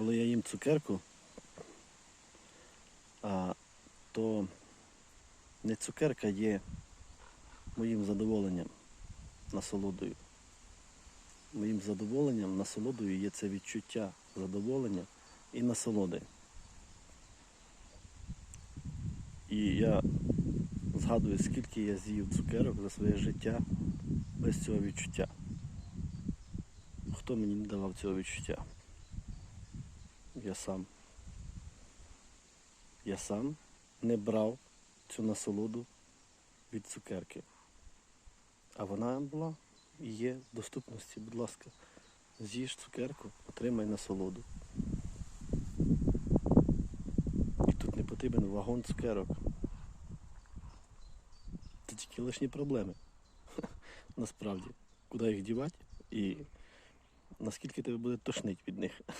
коли я їм цукерку, а, то не цукерка є моїм задоволенням, насолодою. Моїм задоволенням, насолодою є це відчуття задоволення і насолоди. І я згадую, скільки я з'їв цукерок за своє життя без цього відчуття. Хто мені не давав цього відчуття? Я сам. Я сам не брав цю насолоду від цукерки. А вона була і є в доступності, будь ласка. З'їж цукерку, отримай насолоду. І тут не потрібен вагон цукерок. Це тільки лишні проблеми. Насправді. Куди їх дівати і наскільки тебе буде тошнить від них.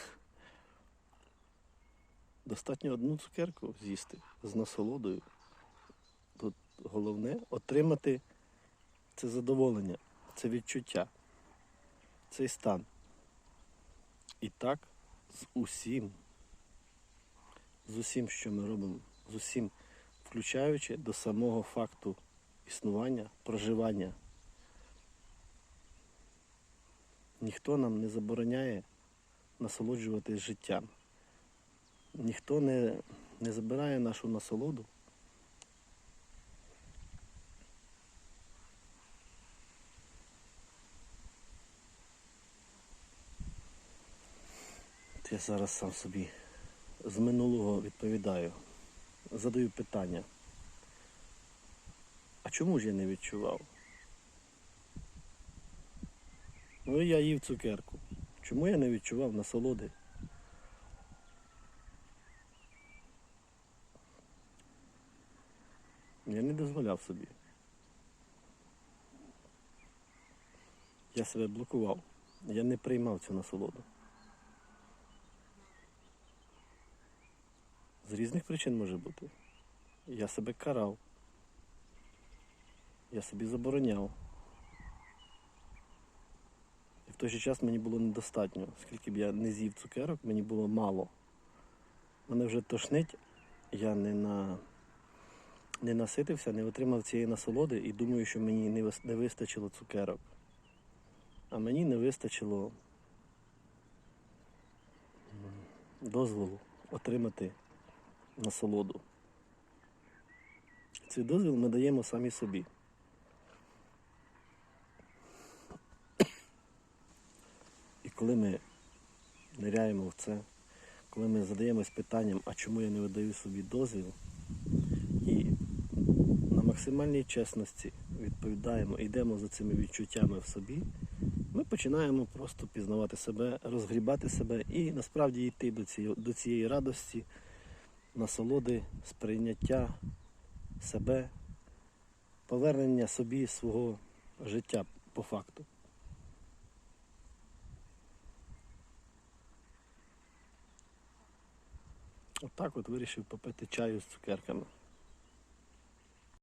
Достатньо одну цукерку з'їсти з насолодою. Тут головне отримати це задоволення, це відчуття, цей стан. І так з усім, з усім, що ми робимо, з усім, включаючи до самого факту існування, проживання. Ніхто нам не забороняє насолоджуватись життям. Ніхто не, не забирає нашу насолоду. Я зараз сам собі з минулого відповідаю. Задаю питання. А чому ж я не відчував? Ну я їв цукерку. Чому я не відчував насолоди? Я не дозволяв собі. Я себе блокував. Я не приймав цю насолоду. З різних причин може бути. Я себе карав. Я собі забороняв. І в той же час мені було недостатньо. Скільки б я не з'їв цукерок, мені було мало. Мене вже тошнить, я не на не наситився, не отримав цієї насолоди і думаю, що мені не, вистачило цукерок. А мені не вистачило дозволу отримати насолоду. Цей дозвіл ми даємо самі собі. І коли ми ниряємо в це, коли ми задаємось питанням, а чому я не видаю собі дозвіл, максимальній чесності відповідаємо, йдемо за цими відчуттями в собі, ми починаємо просто пізнавати себе, розгрібати себе і насправді йти до цієї, до цієї радості, насолоди, сприйняття себе, повернення собі свого життя по факту. Отак от вирішив попити чаю з цукерками.